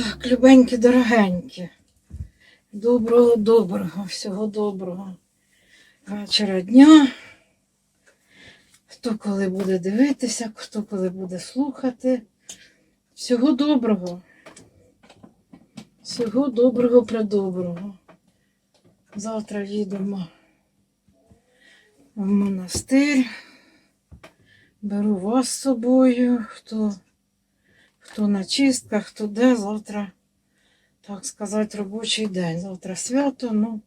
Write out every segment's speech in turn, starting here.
Так, любенькі, дорогенькі. Доброго, доброго, всього доброго. Вечора дня. Хто коли буде дивитися, хто коли буде слухати. Всього доброго. Всього доброго предоброго. Завтра їдемо в монастир. Беру вас з собою, хто, хто на чистках, хто де. Завтра, так сказати, робочий день. Завтра свято, ну,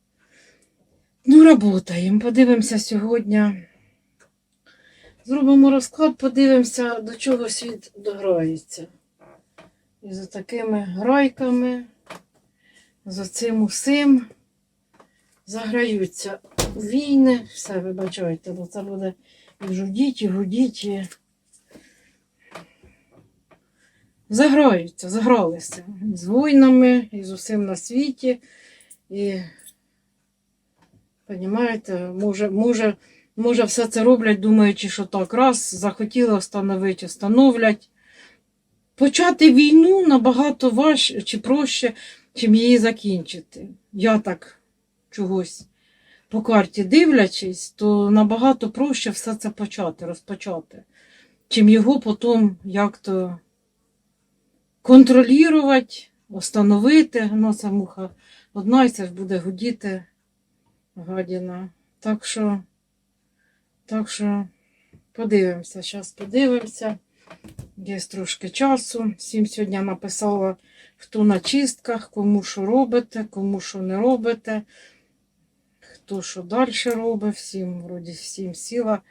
ну работаємо. Подивимося сьогодні. Зробимо розклад, подивимося, до чого світ дограється. І за такими грайками, за цим усім заграються війни. Все, вибачайте, бо це буде і жудіть, і гудіть, і заграються, загралися з війнами, і з усім на світі. І, розумієте, може, може, може, все це роблять, думаючи, що так раз захотіли встановити, встановлять. Почати війну набагато важче чи проще, чим її закінчити. Я так чогось по карті дивлячись, то набагато проще все це почати, розпочати, чим його потім як-то контролювати, встановити. Ну, це муха одна і це ж буде гудіти гадіна. Так що, так що подивимося, зараз подивимося. Є трошки часу. Всім сьогодні написала, хто на чистках, кому що робите, кому що не робите хто що далі робить, всім, вроді, всім сіла,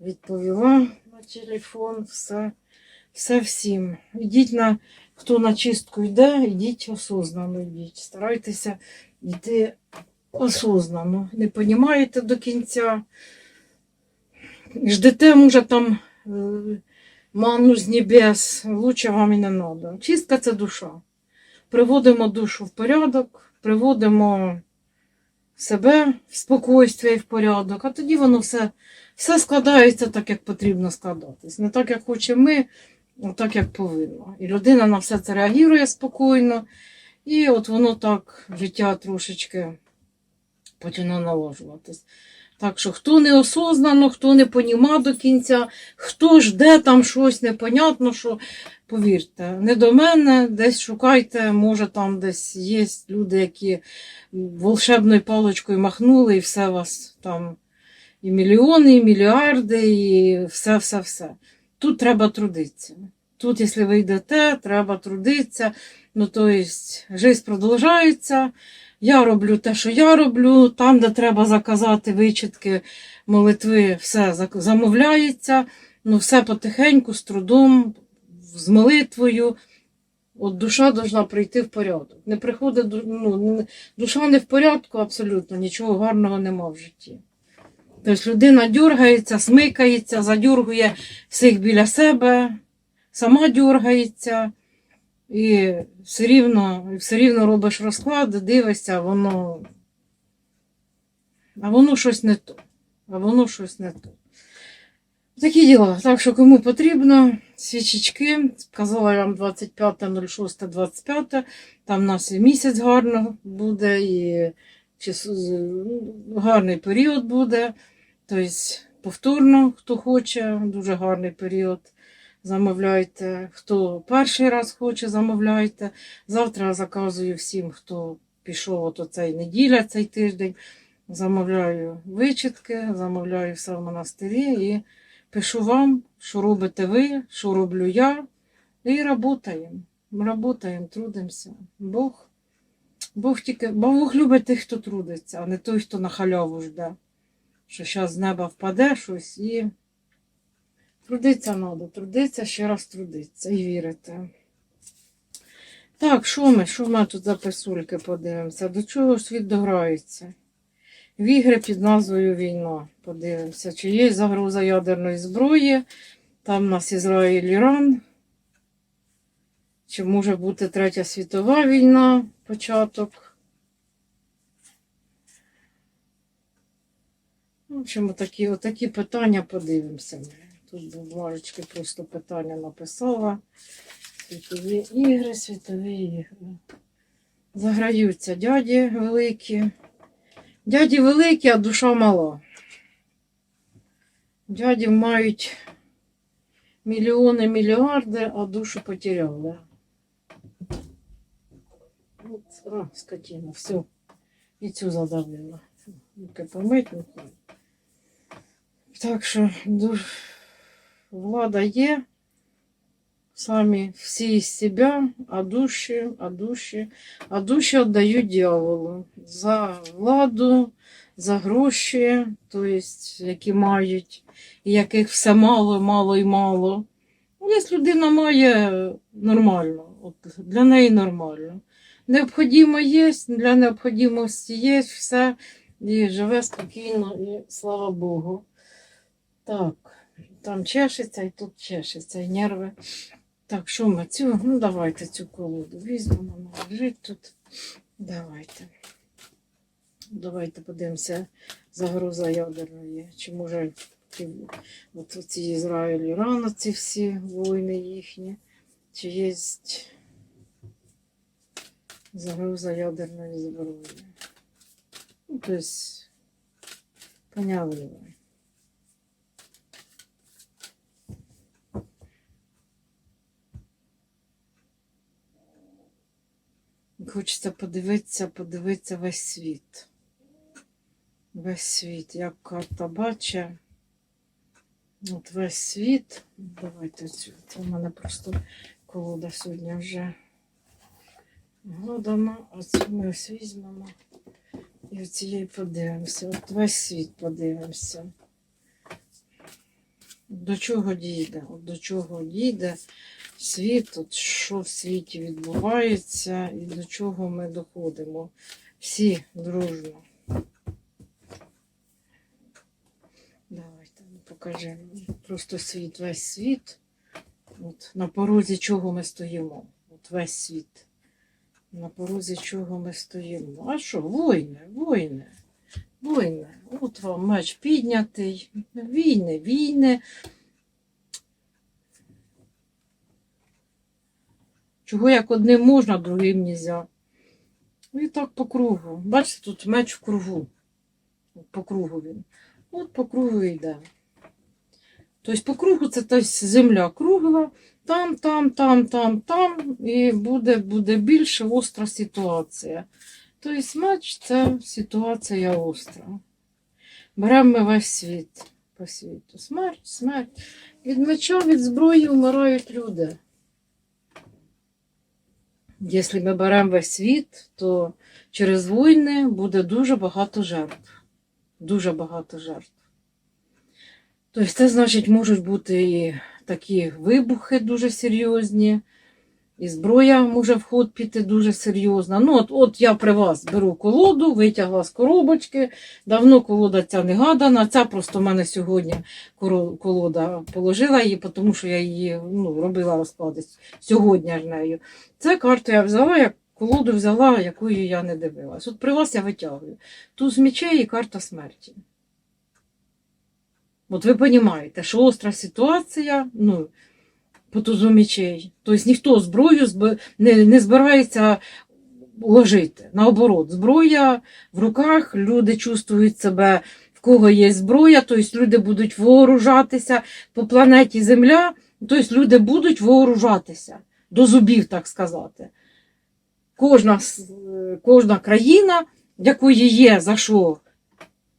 відповіла на телефон, все, все всім. Ідіть на, хто на чистку йде, йдіть осознанно йдіть. Старайтеся йти осознанно. Не розумієте до кінця. Ждете, може, там е, ману з небес, лучше вам і не треба. Чистка це душа. Приводимо душу в порядок, приводимо себе в спокойствие і в порядок, а тоді воно все, все складається так, як потрібно складатись. Не так, як хочемо ми, так, як повинно. І людина на все це реагує спокійно, і от воно так життя трошечки починає налажуватись. Так що хто не осознано, хто не поніма до кінця, хто жде там щось непонятно, що повірте, не до мене, десь шукайте, може там десь є люди, які волшебною паличкою махнули, і все вас там і мільйони, і мільярди, і все-все-все. Тут треба трудитися. Тут, якщо ви йдете, треба трудитися. Ну, то есть, життя продовжується. Я роблю те, що я роблю. Там, де треба заказати вичітки, молитви, все замовляється. Ну, все потихеньку, з трудом, з молитвою. От душа должна прийти в порядок. Не приходить ну, душа не в порядку, абсолютно нічого гарного нема в житті. Тобто людина дергається, смикається, задюргує всіх біля себе, сама дергається, і все рівно, все рівно робиш розклад, дивишся, воно. А воно щось не то. А воно щось не то. Такі діла. Так що кому потрібно, свічечки, сказала я вам 25.06.25, там у нас і місяць гарно буде, і ну, гарний період буде. Тобто, повторно, хто хоче, дуже гарний період. Замовляйте. Хто перший раз хоче, замовляйте. Завтра заказую всім, хто пішов от оцей неділя, цей тиждень. Замовляю вичітки, замовляю все в монастирі і пишу вам, що робите ви, що роблю я. І работаємо. Работаємо, трудимося. Бог, Бог тільки, Бог любить тих, хто трудиться, а не той, хто на халяву жде. Що зараз з неба впаде щось і трудиться треба, трудиться, ще раз трудиться і вірити. Так, що ми? Що ми тут за писульки подивимося? До чого світ дограється? В ігри під назвою Війна. Подивимося, чи є загроза ядерної зброї. Там у нас Ізраїль, Іран. Чи може бути Третя світова війна, початок? В общем, отакі, отакі питання подивимося. Тут бумажечки просто питання написала. Світові ігри, світові ігри. Заграються дяді великі. Дяді великі, а душа мала. Дяді мають мільйони, мільярди, а душу потеряли. От, а, скотина, все. І цю задавила. Помить, ну. Так що влада є. Самі всі із себе, а душі, а душі, а душі віддають дьяволу за владу, за гроші, то есть, які мають, і яких все мало, мало і мало. Ну, Якщо людина має нормально, от для неї нормально. Необхідно є, для необхідності є все, і живе спокійно, і слава Богу. Так, там чешеться і тут чешеться, і нерви. Так, що ми цю? Ну, давайте цю колоду візьмемо, вона лежить тут. Давайте. Давайте подивимося загроза ядерної. Чи може от ці Ізраїль, Іран, ці всі війни їхні, чи є загроза ядерної зброї. Ну, тобто, поняли Хочеться подивитися, подивитися весь світ. Весь світ, як карта бачить. От весь світ. Давайте цю. В мене просто колода сьогодні вже годана, а цю ми ось візьмемо. І в цієї подивимося. От весь світ подивимося. До чого дійде? От до чого дійде світ, от що в світі відбувається і до чого ми доходимо. Всі дружно. Давайте ну, покажи мені. Просто світ, весь світ. От, на порозі чого ми стоїмо. От весь світ. На порозі чого ми стоїмо. А що? Війни, війни, війни. От вам меч піднятий. Війни, війни. Чого як одним можна, другим нельзя. І так по кругу. Бачите, тут меч в кругу. По кругу він. От по кругу йде. Тобто по кругу це тобто, земля кругла, там, там, там, там, там, і буде, буде більше остра ситуація. Тобто меч це ситуація остра. Беремо ми весь світ по світу. Смерть, смерть. Від меча, від зброї вмирають люди. Якщо ми беремо весь світ, то через війни буде дуже багато жертв. Дуже багато жертв. Тобто, це значить, можуть бути і такі вибухи дуже серйозні, і зброя може в ход піти дуже серйозна. Ну, от, от я при вас беру колоду, витягла з коробочки. Давно колода ця не гадана. Ця просто в мене сьогодні колода положила її, тому що я її ну, робила розклади сьогодні ж нею. Це карту я взяла, як колоду взяла, якою я не дивилась. От при вас я витягую. Туз мечей і карта смерті. От ви розумієте, що остра ситуація, ну, по мечей. Тобто ніхто зброю не, збирається ложити. Наоборот, зброя в руках, люди чувствують себе, в кого є зброя, тобто люди будуть вооружатися по планеті Земля, тобто люди будуть вооружатися до зубів, так сказати. Кожна, кожна країна, якої є за що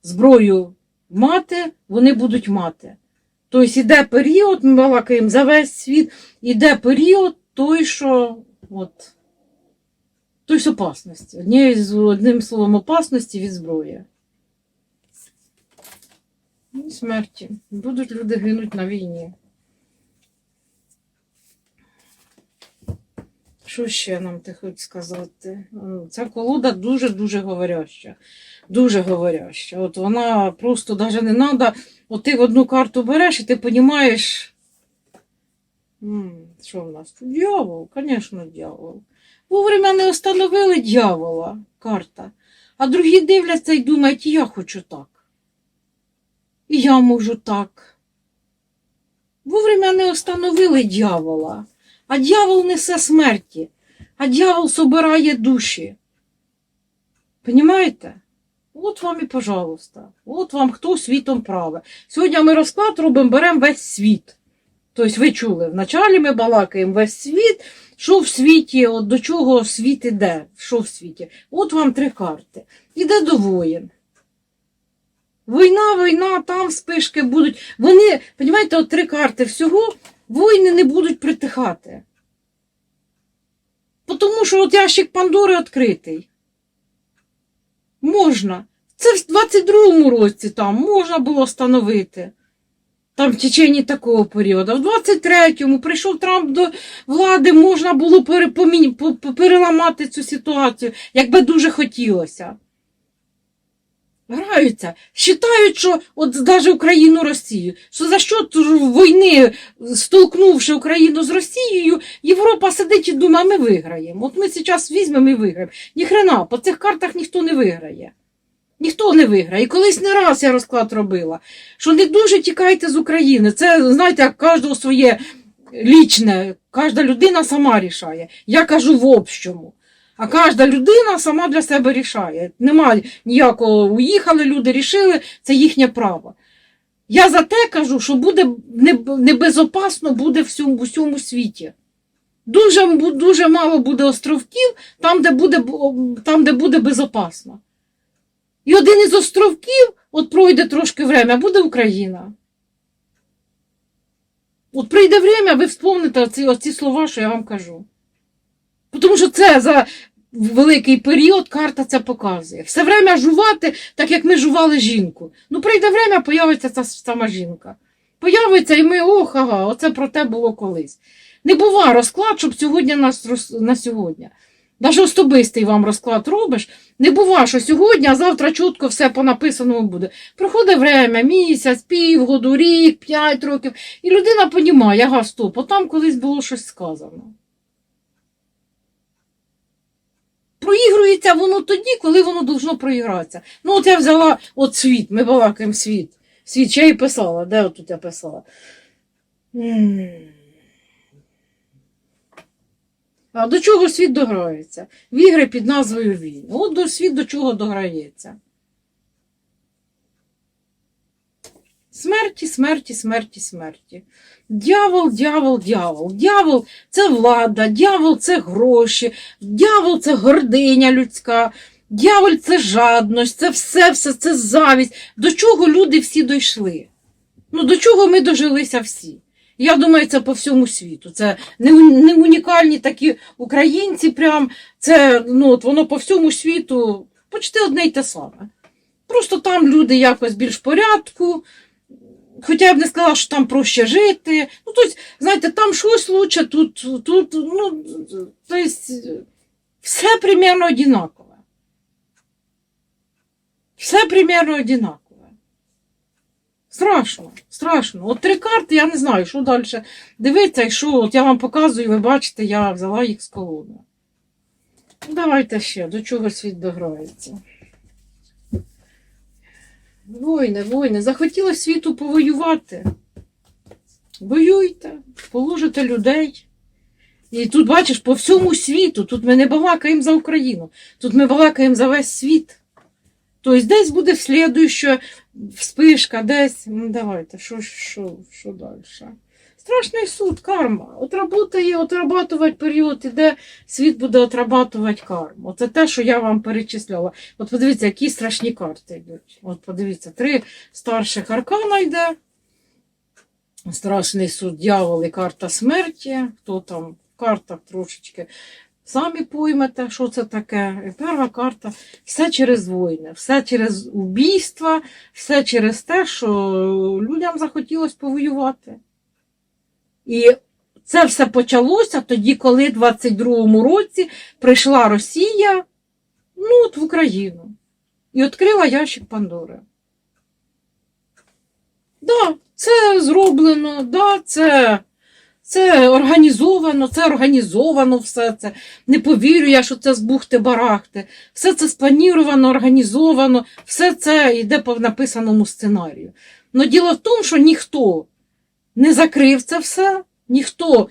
зброю мати, вони будуть мати. Тобто іде період, ми балакаємо за весь світ, іде період той, що от, той опасності. Однією з одним словом опасності від зброї. І смерті. Будуть люди гинуть на війні. Що ще нам ти хочеш сказати? Ну, Ця колода дуже-дуже говоряща. Дуже говоряща. От вона просто навіть не треба. От ти одну карту береш і ти розумієш. Що в нас тут? Дьявол, звісно, дьявол. Вовремя не встановили дьявола карта. А другі дивляться і думають, я хочу так. І я можу так. Вовремя не встановили дьявола. А дьявол несе смерті, а дьявол собирає душі. Понімаєте? От вам і пожалуйста. От вам хто світом праве. Сьогодні ми розклад робимо, беремо весь світ. Тобто ви чули, вначалі ми балакаємо весь світ, що в світі, от до чого світ іде, що в світі. От вам три карти. Іде до воїн. Війна, війна, там спишки будуть. Вони, розумієте, от три карти всього, воїни не будуть притихати. Тому що от ящик Пандори відкритий. Можна. Це в 22-му році там можна було встановити. Там в течение такого періоду. В 23-му прийшов Трамп до влади, можна було переламати цю ситуацію, якби дуже хотілося. Граються. Считають, що от навіть Україну Росію, що за що війни, столкнувши Україну з Росією, Європа сидить і думає, ми виграємо. От ми зараз візьмемо і виграємо. Ніхрена, по цих картах ніхто не виграє. Ніхто не виграє. І колись не раз я розклад робила, що не дуже тікайте з України. Це, знаєте, як кожного своє лічне, кожна людина сама рішає. Я кажу в общому. А кожна людина сама для себе рішає. Немає ніякого уїхали, люди рішили, це їхнє право. Я за те кажу, що буде небезопасно буде в усьому світі. Дуже, дуже мало буде островків там, де буде, бу- там, де буде безопасно. І один із островків, от пройде трошки время, буде Україна. От прийде время, ви вспомните оці, оці слова, що я вам кажу. Тому що це за великий період карта це показує. Все время жувати, так як ми жували жінку. Ну, прийде время, появиться ця сама жінка. Появиться, і ми, ох, ага, оце про те було колись. Не бува розклад, щоб сьогодні нас на сьогодні. Навіть особистий вам розклад робиш, не бува, що сьогодні, а завтра чітко все по написаному буде. Проходить время, місяць, півгоду, рік, п'ять років, і людина розуміє, ага, стоп, отам колись було щось сказано. Проігрується воно тоді, коли воно должно проігратися. Ну, от я взяла от світ, ми балакаємо світ. Світ, ще і писала, де от тут я писала? А до чого світ дограється? В ігри під назвою Війна. От до світ до чого дограється. Смерті, смерті, смерті, смерті. Дявол, дявол, дявол. Дявол це влада, дявол це гроші, дявол це гординя людська, дявол це жадність, це все, все, це завість. До чого люди всі дійшли? Ну, до чого ми дожилися всі? Я думаю, це по всьому світу. Це не, не унікальні такі українці, прям це ну, от воно по всьому світу почти одне й те саме. Просто там люди якось більш в порядку. Хоча я б не сказала, що там проще жити. Ну, тобто, знаєте, там щось лучше, тут, тут, ну, тобто, все примерно одинакове. Все примерно одинакове. Страшно, страшно. От три карти, я не знаю, що далі дивитися, і що, от я вам показую, ви бачите, я взяла їх з колони. Ну, Давайте ще, до чого світ дограється. Войни, войни. Захотілося світу повоювати. Воюйте, положите людей. І тут, бачиш, по всьому світу, тут ми не балакаємо за Україну, тут ми балакаємо за весь світ. Тобто десь буде слідуюча вспишка, десь. Ну, давайте, що, що, що далі? Страшний суд, карма. Отработає, отрабатувати період, іде, світ буде отрабатувати карму. Це те, що я вам перечисляла. От подивіться, які страшні карти йдуть. От подивіться, три старших аркана йде. Страшний суд, дьявол і карта смерті. Хто там в картах трошечки самі поймете, що це таке. І перша карта все через війни, все через убійства, все через те, що людям захотілося повоювати. І це все почалося тоді, коли в 22-му році прийшла Росія ну, от в Україну і відкрила ящик Пандори. Да, це зроблено, да, це, це організовано, це організовано все це. Не повірю я, що це з бухти-барахти. Все це спланіровано, організовано, все це йде по написаному сценарію. Но діло в тому, що ніхто не закрив це все, ніхто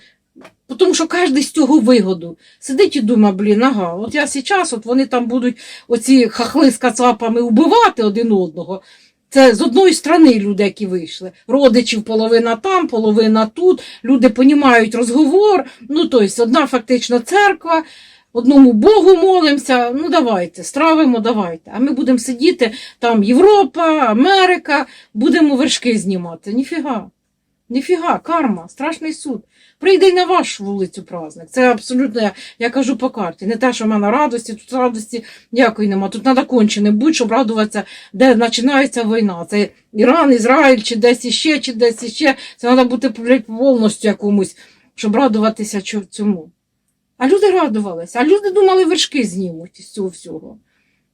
Тому що кожен з цього вигоду сидить і думає, блін, ага, от я зараз, от вони там будуть оці хахли з кацапами вбивати один одного. Це з одної сторони люди, які вийшли. Родичів половина там, половина тут. Люди понімають розговор. Ну, тобто, одна фактично церква, одному Богу молимося. Ну, давайте, стравимо, давайте. А ми будемо сидіти там Європа, Америка, будемо вершки знімати. Ніфіга. Ніфіга, карма, страшний суд. Прийде й на вашу вулицю праздник. Це абсолютно, я, я кажу по карті. Не те, що в мене радості, тут радості ніякої нема. Тут треба кончене будь, щоб радуватися, де починається війна. Це Іран, Ізраїль, чи десь іще, чи десь іще. Це треба бути повністю якомусь, щоб радуватися цьому. А люди радувалися, а люди думали, вершки знімуть із цього всього.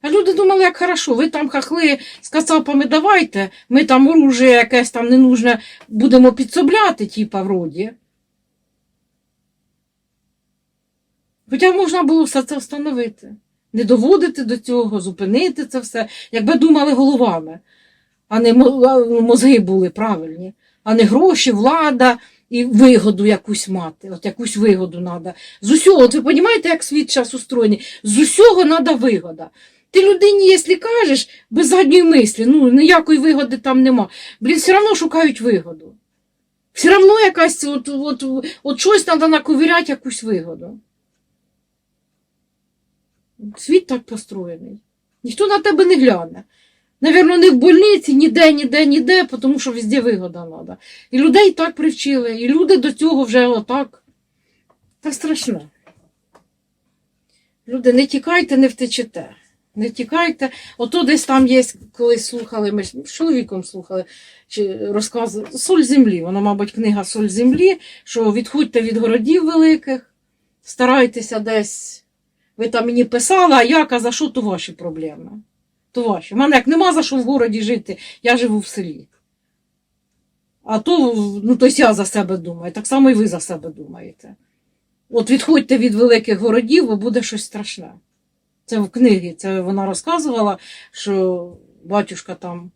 А люди думали, як хорошо, ви там хахли з кацапами давайте, ми там оружие якесь там ненужне будемо підсобляти, типа вроді. Хоча можна було все це встановити, не доводити до цього, зупинити це все, якби думали головами, а не мозги були правильні, а не гроші, влада і вигоду якусь мати. От якусь вигоду треба. З усього, от ви розумієте, як світ зараз устроєний? З усього треба вигода. Ти людині, якщо кажеш, без задньої мислі, ну ніякої вигоди там нема. Блін, все одно шукають вигоду. Все одно якась от, от, от щось треба наковиряти якусь вигоду. Світ так построєний. Ніхто на тебе не гляне. Навірно, не в больниці, ніде, ніде, ніде, тому що везде вигода треба. І людей так привчили, і люди до цього вже отак. Та страшно. Люди, не тікайте, не втечете. Не тікайте. Ото десь там є, колись слухали, ми з чоловіком слухали, чи розказ Соль землі. Вона, мабуть, книга Соль землі, що відходьте від городів великих, старайтеся десь. Ви там мені писали, а я казав, що то ваші проблеми. То ваші. У мене як нема за що в городі жити, я живу в селі. А то, ну, то я за себе думаю, так само і ви за себе думаєте. От відходьте від великих городів, бо буде щось страшне. Це в книгі, це вона розказувала, що батюшка там.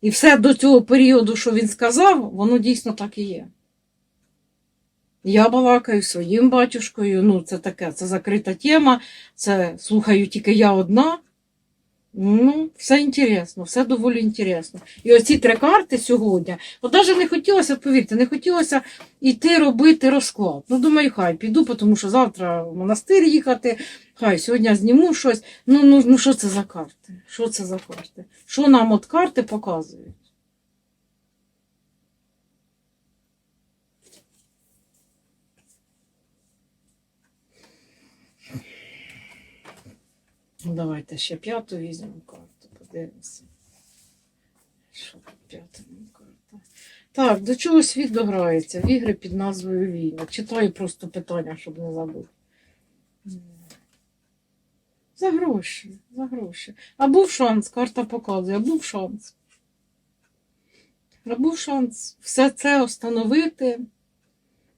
І все до цього періоду, що він сказав, воно дійсно так і є. Я балакаю своїм батюшкою, ну це таке, це закрита тема, це слухаю тільки я одна. Ну, все інтересно, все доволі інтересно. І оці три карти сьогодні, от навіть не хотілося, повірте, не хотілося йти робити розклад. Ну, думаю, хай піду, тому що завтра в монастир їхати, хай сьогодні зніму щось. Ну, ну, ну що це за карти? Що це за карти? Що нам от карти показують? Давайте ще п'яту візьмемо карту, подивимося. Що п'ята карта? Так, до чого світ дограється? В ігри під назвою Війна. Читаю просто питання, щоб не забути. За гроші, за гроші. А був шанс, карта показує, а був шанс. А був шанс все це встановити.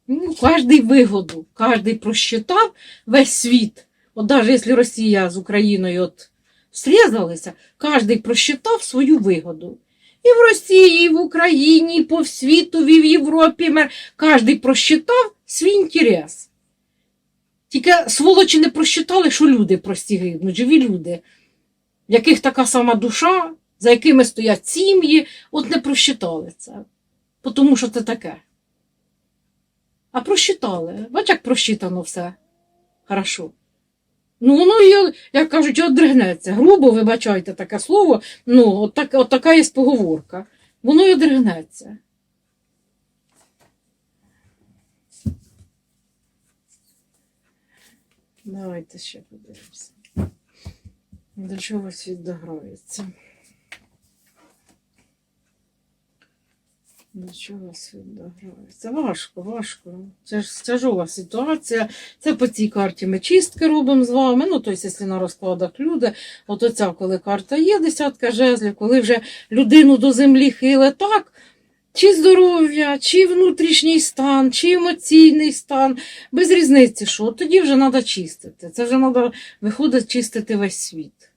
Ну, кожний вигоду, кожний просчитав весь світ. От навіть якщо Росія з Україною от срізалися, кожен просчитав свою вигоду. І в Росії, і в Україні, і по світу, і в Європі. Кожен просчитав свій інтерес. Тільки сволочі не просчитали, що люди прості гибнуть, живі люди, в яких така сама душа, за якими стоять сім'ї, от не просчитали це. Тому що це таке. А просчитали. Бач, як просчитано все. Хорошо. Ну, воно, як кажуть, одригнеться. Грубо, вибачайте таке слово, ну, от, так, от така є поговорка. Воно й одригнеться. Давайте ще подивимося. До чого світ дограється. До чого світ дограється? Важко, важко. Це ж тяжова ситуація. Це по цій карті ми чистки робимо з вами. Ну, тобто, якщо на розкладах люди, от оця, коли карта є, десятка жезлів, коли вже людину до землі хиле так, чи здоров'я, чи внутрішній стан, чи емоційний стан, без різниці, що тоді вже треба чистити. Це вже треба виходить чистити весь світ.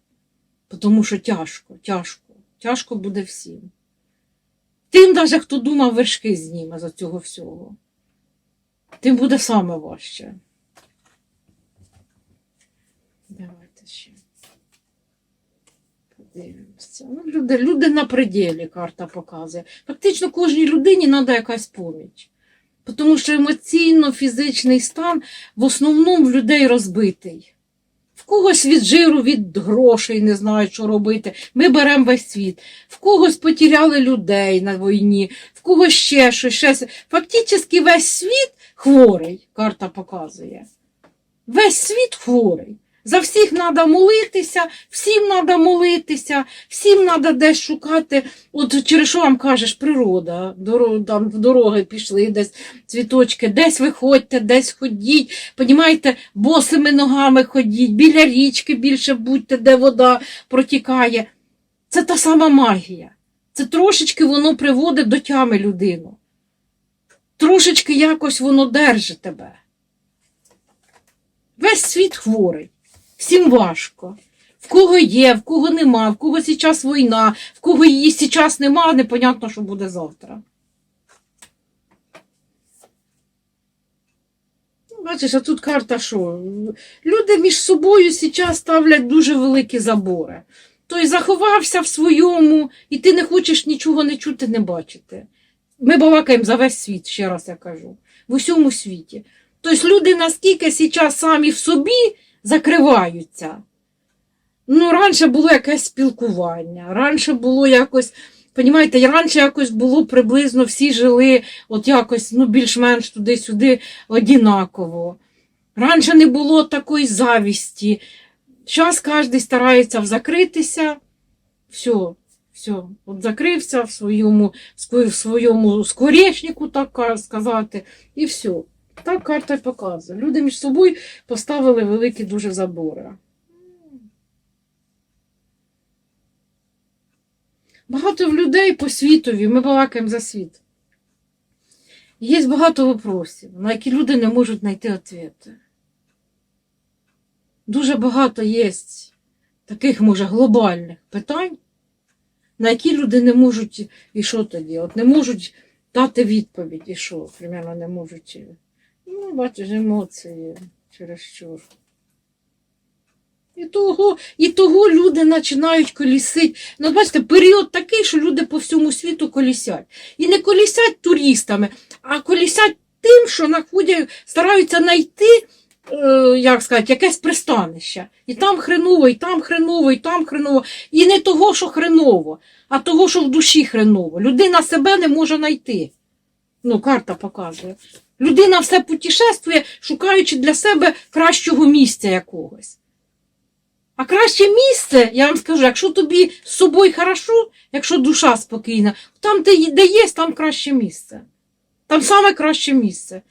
Тому що тяжко, тяжко, тяжко буде всім. Тим, навіть хто думав, вершки зніме за цього всього. тим буде саме важче. Давайте ще. Подивимося. Ну, люди, люди на пределі карта показує. Фактично кожній людині треба якась поміч. Тому що емоційно-фізичний стан в основному в людей розбитий. В когось від жиру, від грошей не знають, що робити. Ми беремо весь світ. В когось потіряли людей на війні, в когось ще щось. Ще... Фактично весь світ хворий, карта показує. Весь світ хворий. За всіх треба молитися, всім треба молитися, всім треба десь шукати. От через що вам кажеш, природа, там в дороги пішли, десь цвіточки, десь виходьте, десь ходіть, понімаєте, босими ногами ходіть, біля річки більше будьте, де вода протікає. Це та сама магія. Це трошечки воно приводить до тями людину. Трошечки якось воно держить тебе. Весь світ хворий, всім важко. В кого є, в кого нема, в кого зараз війна, в кого її зараз нема, непонятно, що буде завтра. Ну, Бачиш, а тут карта що? Люди між собою зараз ставлять дуже великі забори. Той заховався в своєму, і ти не хочеш нічого не чути, не бачити. Ми балакаємо за весь світ, ще раз я кажу, в усьому світі. Тобто люди наскільки зараз самі в собі закриваються. Ну, раніше було якесь спілкування, раніше було якось, понімаєте, раніше якось було приблизно всі жили от якось, ну, більш-менш туди-сюди однаково. Раніше не було такої завісті. Зараз кожен старається закритися. Все, все, от закрився в своєму, в своєму скворечнику, так сказати, і все. Так карта показує. Люди між собою поставили великі дуже забори. Багато людей по світові, ми балакаємо за світ. Є багато вопросів, на які люди не можуть знайти відповіді. Дуже багато є таких, може, глобальних питань, на які люди не можуть, і що тоді? От не можуть дати відповідь, і що, примерно не можуть. Бачиш, емоції чересчур. І того, і того люди починають колісити. Ну, бачите, період такий, що люди по всьому світу колісять. І не колісять туристами, а колісять тим, що знаходять, стараються знайти, е, як сказати, якесь пристанище. І там хреново, і там хреново, і там хреново. І не того, що хреново, а того, що в душі хреново. Людина себе не може знайти. Ну, карта показує. Людина все путешествує, шукаючи для себе кращого місця якогось. А краще місце, я вам скажу, якщо тобі з собою хорошо, якщо душа спокійна, там, де, є, там краще місце. Там саме краще місце.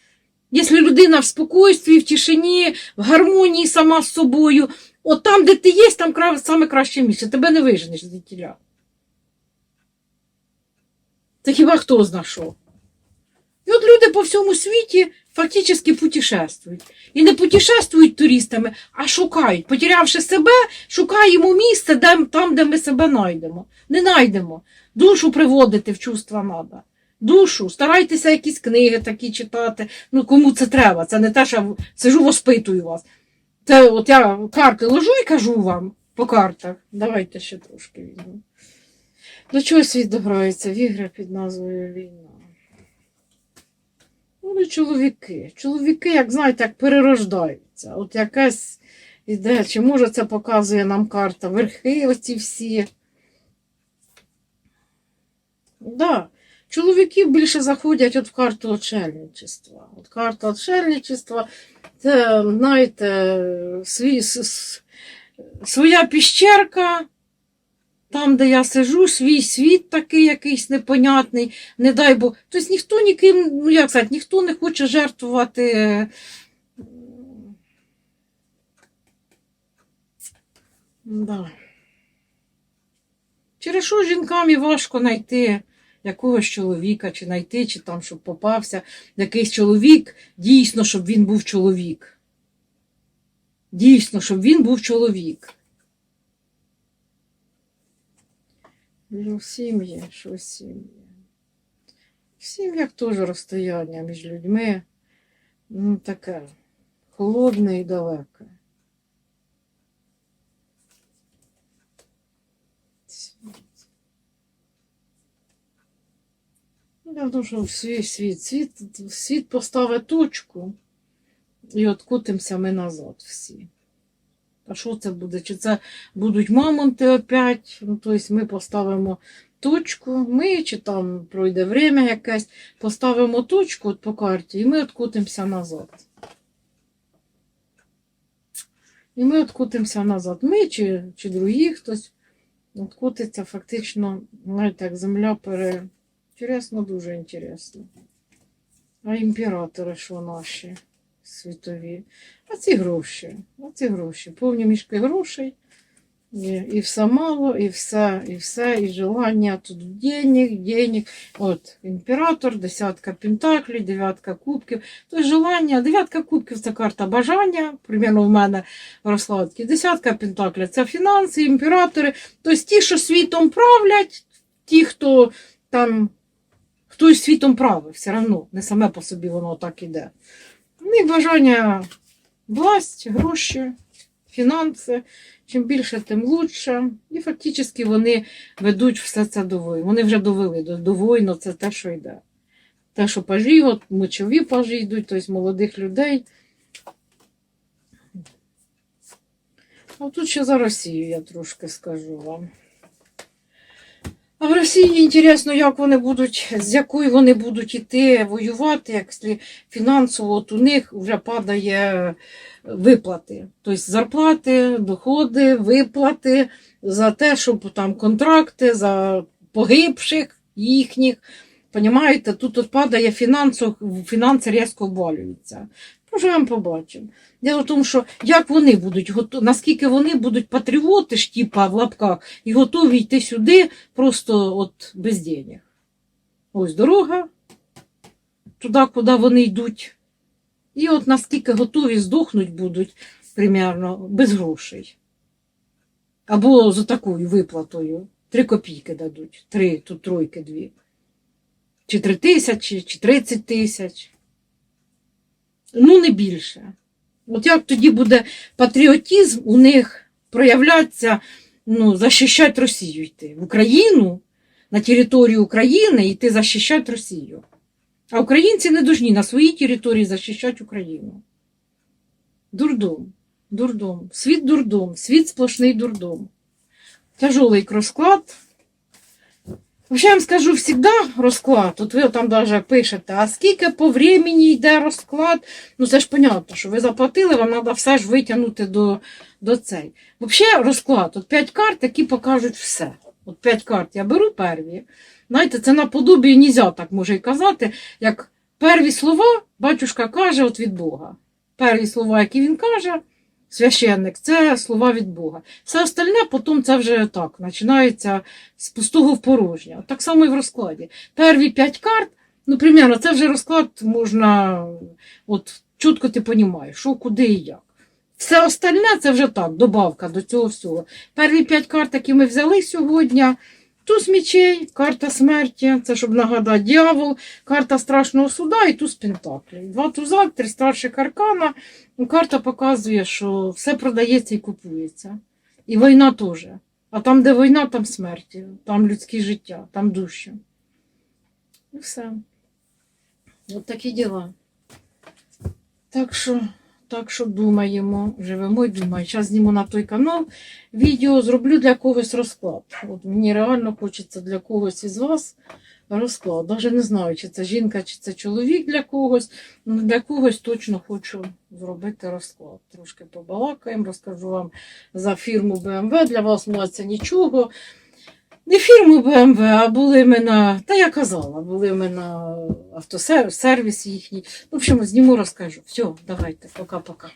Якщо людина в спокійстві, в тишині, в гармонії сама з собою, от там, де ти є, там саме краще місце. Тебе не виженеш звідтіля. Це хіба хто знайшов? І от люди по всьому світі фактично путешествують. І не путешествують туристами, а шукають. Потерявши себе, шукаємо місце де, там, де ми себе знайдемо. Не знайдемо. Душу приводити в чувства треба. Душу, старайтеся якісь книги такі читати. Ну, кому це треба. Це не те, що я сижу, воспитую вас. Це от я карти ложу і кажу вам по картах. Давайте ще трошки візьму. До чого світ дограється в ігри під назвою Війна? Ну, чоловіки. Чоловіки, як знаєте, як перерождаються. От якась іде, чи може це показує нам карта, верхи оці всі. Да. Чоловіки більше заходять от в карту отшельничества. От карта отшельничества, це, знаєте, свій, своя піщерка. Там, де я сижу, свій світ такий якийсь непонятний, не дай Бог. Тобто ніхто ніким, ну як сказати, ніхто не хоче жертвувати. Да. Через що жінкам і важко знайти якогось чоловіка, чи знайти, чи там, щоб попався якийсь чоловік, дійсно, щоб він був чоловік. Дійсно, щоб він був чоловік. Ну, сім'ї, що сім'ї. В сім'ях теж розстояння між людьми. ну, таке холодне і далеке. Я думаю, що свій світ, світ, світ поставить точку і откотимося ми назад всі. А що це буде? Чи це будуть мамонти опять? Ну, тобто ми поставимо точку, ми чи там пройде время якесь, поставимо точку от по карті і ми откотимося назад. І ми откотимося назад. Ми чи, чи другі хтось откотиться фактично, знаєте, як земля пере. Інтересно, дуже інтересно. А імператори що наші світові? А ці гроші, а ці гроші, повні мішки грошей. І, все мало, і все, і все, і желання тут денег, денег. От імператор, десятка пентаклів, дев'ятка кубків. Тобто желання, дев'ятка кубків це карта бажання, примерно в мене в розкладці. Десятка пентаклів це фінанси, імператори. Тобто ті, що світом правлять, ті, хто там хтось світом править, все одно, не саме по собі воно так іде. У них бажання власть, гроші, фінанси. Чим більше, тим лучше. І фактично вони ведуть все це до війни. Вони вже довели до, війни, це те, що йде. Те, що пажі, от мочові пажі йдуть, тобто молодих людей. А тут ще за Росію я трошки скажу вам. А в Росії інтересно, як вони будуть, з якою вони будуть іти воювати, якщо фінансово от у них вже падає виплати. Тобто зарплати, доходи, виплати за те, щоб там контракти, за погибших їхніх. Понімаєте, тут от падає фінансо, фінанси різко обвалюються. Поживемо, побачимо. Діло в тому, що як вони будуть наскільки вони будуть патріоти ж, типа в лапках, і готові йти сюди просто от без денег. Ось дорога, туди, куди вони йдуть. І от наскільки готові здохнуть будуть примерно без грошей. Або за такою виплатою. Три копійки дадуть. Три, тут тройки дві. Чи три тисячі, чи тридцять тисяч. Ну, не більше. От як тоді буде патріотизм у них проявлятися, ну, захищати Росію йти. В Україну, на територію України йти захищати Росію. А українці не должні на своїй території захищати Україну. Дурдом, дурдом, світ дурдом, світ сплошний дурдом. Тяжелий розклад. Взагалі, я вам скажу завжди розклад. От ви там навіть пишете, а скільки по времени йде розклад? Ну це ж понятно, що ви заплатили, вам треба все ж витягнути до, до цей. Взагалі розклад, от 5 карт, які покажуть все. От 5 карт я беру перві. Знаєте, це наподобі нельзя так може й казати, як перві слова батюшка каже от від Бога. Перві слова, які він каже, священник, це слова від Бога. Все остальне потім це вже так, починається з пустого в порожнє. Так само і в розкладі. Перві п'ять карт, ну, примерно, це вже розклад можна, от чітко ти розумієш, що, куди і як. Все остальне це вже так, добавка до цього всього. Перві п'ять карт, які ми взяли сьогодні. Туз мечей, карта смерті, це щоб нагадати дьявол, карта страшного суда і туз пентаклів. Два туза, три старших аркана. Ну, Карта показує, що все продається і купується. І війна теж. А там, де війна, там смерті, там людське життя, там душі. І все. От такі діла. Так що, так що думаємо, живемо і думаємо. Зараз зніму на той канал відео, зроблю для когось розклад. От мені реально хочеться для когось із вас розклад. Навіть не знаю, чи це жінка, чи це чоловік для когось. Ну, для когось точно хочу зробити розклад. Трошки побалакаємо, розкажу вам за фірму BMW. Для вас це нічого. Не фірму БМВ, а були ми на, та я казала, були ми на автосервіс їхній. В общем, зніму, розкажу. Все, давайте, пока-пока.